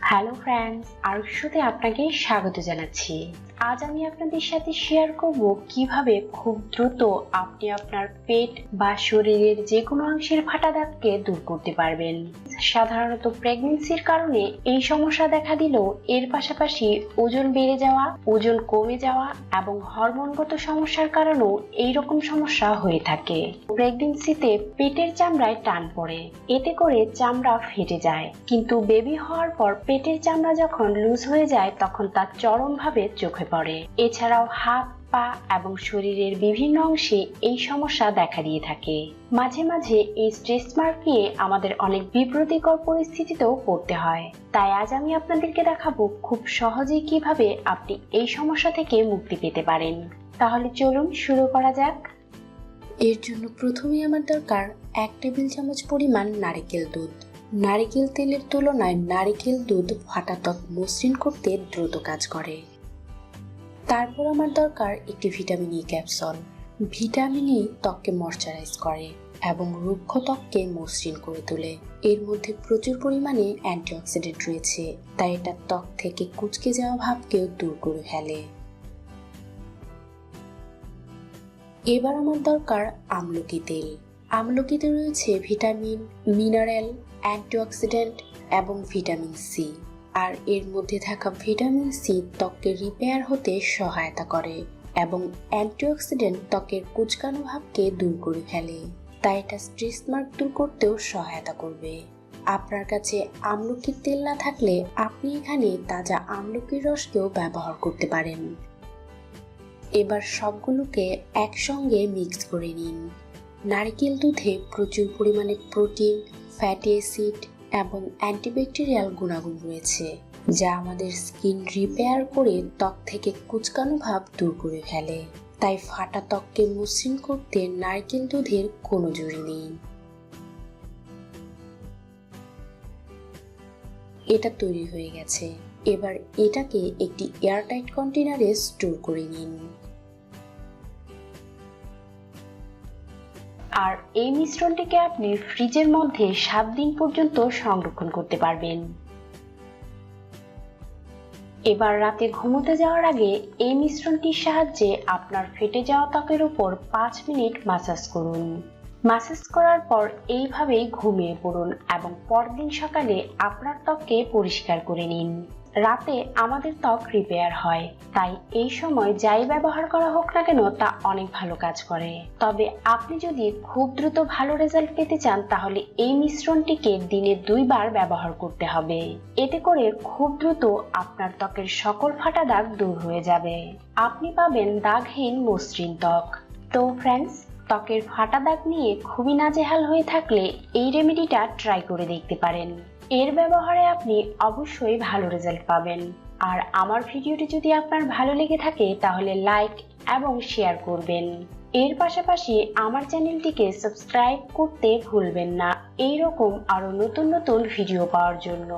Hello friends আরুষতে আপনাকে স্বাগত জানাচ্ছি। আজ আমি আপনাদের সাথে শেয়ার করব কীভাবে খুব দ্রুত আপনি আপনার পেট বা শরীরের যে কোনো অংশের ফাটা দাগকে দূর করতে পারবেন। সাধারণত প্রেগনেন্সির কারণে এই সমস্যা দেখা দিলেও এর পাশাপাশি ওজন বেড়ে যাওয়া, ওজন কমে যাওয়া এবং হরমোনগত সমস্যার কারণেও এই রকম সমস্যা হয়ে থাকে। প্রেগনেন্সিতে পেটের চামড়ায় টান পড়ে, এতে করে চামড়া ফেটে যায়। কিন্তু বেবি হওয়ার পর পেটের চামড়া যখন লুজ হয়ে যায়, তখন তা চরমভাবে চোখে পড়ে। এছাড়াও হাত, পা এবং শরীরের বিভিন্ন অংশে এই সমস্যা দেখা দিয়ে থাকে। মাঝে মাঝে এই স্ট্রেস মার্ক নিয়ে আমাদের অনেক বিব্রতিকর পরিস্থিতিতেও পড়তে হয়। তাই আজ আমি আপনাদেরকে দেখাবো খুব সহজেই কীভাবে আপনি এই সমস্যা থেকে মুক্তি পেতে পারেন। তাহলে চলুন শুরু করা যাক। এর জন্য প্রথমেই আমার দরকার এক টেবিল চামচ পরিমাণ নারিকেল দুধ। নারিকেল তেলের তুলনায় নারিকেল দুধ ফাটা ত্বক মসৃণ করতে দ্রুত কাজ করে। তারপর আমার দরকার একটি vitamin E capsule vitamin E ত্বককে ময়শ্চারাইজ করে এবং রুক্ষ ত্বককে মসৃণ করে তোলে। এর মধ্যে প্রচুর পরিমাণে অ্যান্টিঅক্সিডেন্ট রয়েছে, তাই এটা ত্বক থেকে কুচকে যাওয়া ভাবকেও দূর করে ফেলে। এবার আমার দরকার আমলকি তেল। আমলকিতে রয়েছে ভিটামিন, মিনারেল অ্যান্টিঅক্সিডেন্ট এবং ভিটামিন সি আর এর মধ্যে থাকা ভিটামিন সি ত্বককে রিপেয়ার হতে সহায়তা করে এবং অ্যান্টিঅক্সিডেন্ট ত্বকের কুচকানো ভাবকে দূর করে ফেলে। তাই এটা স্ট্রেস মার্ক দূর করতেও সহায়তা করবে। আপনার কাছে আমলকির তেল না থাকলে আপনি এখানে তাজা আমলকির রসকেও ব্যবহার করতে পারেন। এবার সবগুলোকে একসঙ্গে মিক্স করে নিন। নারকেল দুধে প্রচুর পরিমাণে প্রোটিন ফ্যাটি অ্যাসিড এবং অ্যান্টিব্যাকটেরিয়াল গুণাগুণ রয়েছে, যা আমাদের স্কিন রিপেয়ার করে ত্বক থেকে কুচকানো ভাব দূর করে ফেলে। তাই ফাটা ত্বককে মসৃণ করতে নারকেল দুধের কোনো জুড়ি নেই। এটা তৈরি হয়ে গেছে। এবার এটাকে একটি এয়ারটাইট কন্টেনারে স্টোর করে নিন। আর এই মিশ্রণটিকে আপনি ফ্রিজের মধ্যে সাত দিন পর্যন্ত সংরক্ষণ করতে পারবেন। এবার রাতে ঘুমোতে যাওয়ার আগে এই মিশ্রণটির সাহায্যে আপনার ফেটে যাওয়া ত্বকের উপর পাঁচ মিনিট মাসাজ করুন। মাসাজ করার পর এইভাবেই ঘুমিয়ে পড়ুন এবং পরদিন সকালে আপনার ত্বককে পরিষ্কার করে নিন। রাতে আমাদের ত্বক রিপেয়ার হয়। তাই এই সময় যাই ব্যবহার করা হোক না কেন তা অনেক ভালো কাজ করে। তবে আপনি যদি খুব দ্রুত ভালো রেজাল্ট পেতে চান, তাহলে এই মিশ্রণটিকে দিনে দুইবার ব্যবহার করতে হবে। এতে করে খুব দ্রুত আপনার ত্বকের সকল ফাটা দাগ দূর হয়ে যাবে। আপনি পাবেন দাগহীন মসৃণ ত্বক। তো ফ্রেন্ডস ত্বকের ফাটা দাগ নিয়ে খুবই নাজেহাল হয়ে থাকলে এই রেমেডিটা ট্রাই করে দেখতে পারেন। এর ব্যবহারে আপনি অবশ্যই ভালো রেজাল্ট পাবেন। আর আমার ভিডিওটি যদি আপনার ভালো লেগে থাকে, তাহলে লাইক এবং শেয়ার করবেন। এর পাশাপাশি আমার চ্যানেলটিকে সাবস্ক্রাইব করতে ভুলবেন না। এই রকম আরও নতুন নতুন ভিডিও পাওয়ার জন্য।